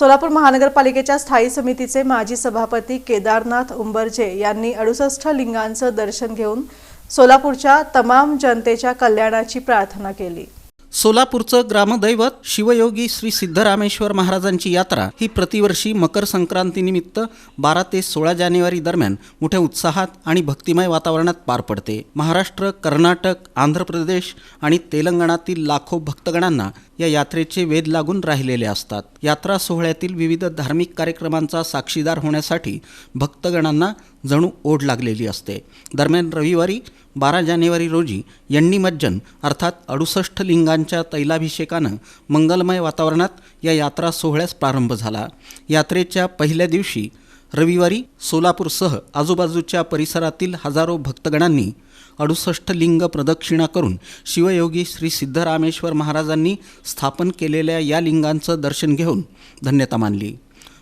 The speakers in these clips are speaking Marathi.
सोलापूर महानगरपालिकेच्या स्थायी समितीचे माजी सभापती केदारनाथ उंबरजे यांनी अडुसष्ट लिंगांचं दर्शन घेऊन सोलापूरच्या तमाम जनतेच्या कल्याणाची प्रार्थना केली. सोलापूरचं ग्रामदैवत शिवयोगी श्री सिद्धरामेश्वर महाराजांची यात्रा ही प्रतिवर्षी मकर संक्रांतीनिमित्त बारा ते सोळा जानेवारी दरम्यान मोठ्या उत्साहात आणि भक्तिमय वातावरणात पार पडते. महाराष्ट्र कर्नाटक आंध्र प्रदेश आणि तेलंगणातील लाखो भक्तगणांना या यात्रेचे वेध लागून राहिलेले असतात. यात्रा सोहळ्यातील विविध धार्मिक कार्यक्रमांचा साक्षीदार होण्यासाठी भक्तगणांना जणू ओढ लागलेली असते. दरम्यान रविवारी बारा जानेवारी रोजी यांनी मज्जन अर्थात अडुसष्ट लिंगांच्या तैलाभिषेकानं मंगलमय वातावरणात या यात्रा सोहळ्यास प्रारंभ झाला. यात्रेच्या पहिल्या दिवशी रविवारी सोलापूरसह आजूबाजूच्या परिसरातील हजारो भक्तगणांनी अडुसष्ट लिंग प्रदक्षिणा करून शिवयोगी श्री सिद्धरामेश्वर महाराजांनी स्थापन केलेल्या या लिंगांचं दर्शन घेऊन धन्यता मानली.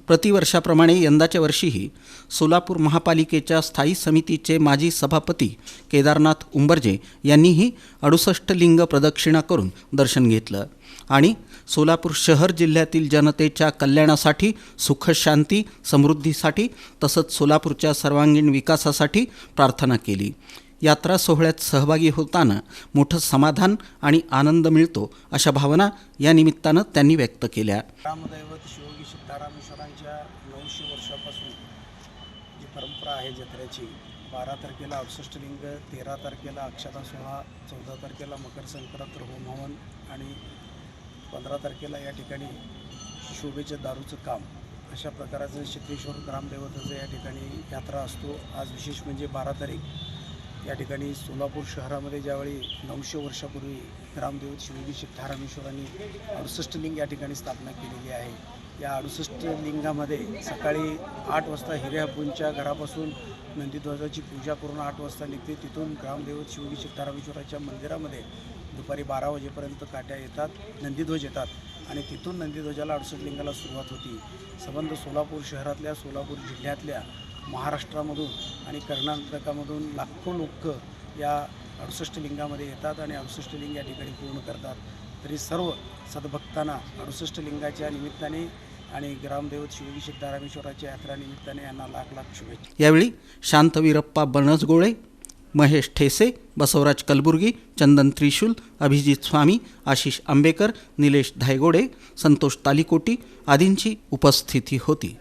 प्रतिवर्षाप्रमाणे यंदाच्या वर्षीही सोलापूर महापालिकेच्या स्थायी समितीचे माजी सभापती केदारनाथ उंबरजे यांनीही अडुसष्ट लिंग प्रदक्षिणा करून दर्शन घेतलं. आणि सोलापूर शहर जिल्ह्यातील जनतेच्या कल्याणासाठी सुखशांती समृद्धीसाठी तसंच सोलापूरच्या सर्वांगीण विकासासाठी प्रार्थना केली. यात्रा सोहळ्यात सहभागी होताना मोठं समाधान आणि आनंद मिळतो अशा भावना या निमित्तानं त्यांनी व्यक्त केल्या रामदैवत शिवयोगी सिद्धारामेश्वरांच्या नऊशे वर्षापासून जी परंपरा आहे जत्रेची बारा तारखेला अवसष्टलिंग तेरा तारखेला अक्षता सोहळा चौदा तारखेला मकर संक्रांत होमहवन आणि पंधरा तारखेला या ठिकाणी शोभेच्या दारूचं काम अशा प्रकाराचं चित्रेश्वर ग्रामदेवतेचं या ठिकाणी यात्रा असतो आज विशेष म्हणजे बारा तारीख या ठिकाणी सोलापूर शहरामध्ये ज्यावेळी नऊशे वर्षापूर्वी ग्रामदेवत शिवयोगी सिद्धारामेश्वरांनी अडुसष्ट लिंग या ठिकाणी स्थापना केलेली आहे. या अडुसष्ट लिंगामध्ये सकाळी आठ वाजता हिरेहापूंच्या घरापासून नंदीध्वजाची पूजा करून आठ वाजता निघते. तिथून ग्रामदेवत शिवयोगी सिद्धारामेश्वराच्या मंदिरामध्ये दुपारी बारा वाजेपर्यंत काट्या येतात नंदीध्वज येतात आणि तिथून नंदीध्वजाला अडुसष्ट लिंगाला सुरुवात होती. संबंध सोलापूर शहरातल्या सोलापूर जिल्ह्यातल्या महाराष्ट्रामधून आणि कर्नाटकामधून लाखो लोक या अडुसष्ट लिंगामध्ये येतात आणि अडुसष्ट लिंग या ठिकाणी पूर्ण करतात. तरी सर्व सद्भक्तांना अडुसष्ट लिंगाच्या निमित्ताने आणि ग्रामदेवत शिवजी सिद्धारामेश्वराच्या यात्रा निमित्ताने यांना लाख लाख शुभेच्छा. यावेळी शांतवीरप्पा बनसगोळे महेश ठेसे बसवराज कलबुर्गी चंदन त्रिशूल अभिजित स्वामी आशिष आंबेकर निलेश धायगोडे संतोष तालिकोटी आदींची उपस्थिती होती.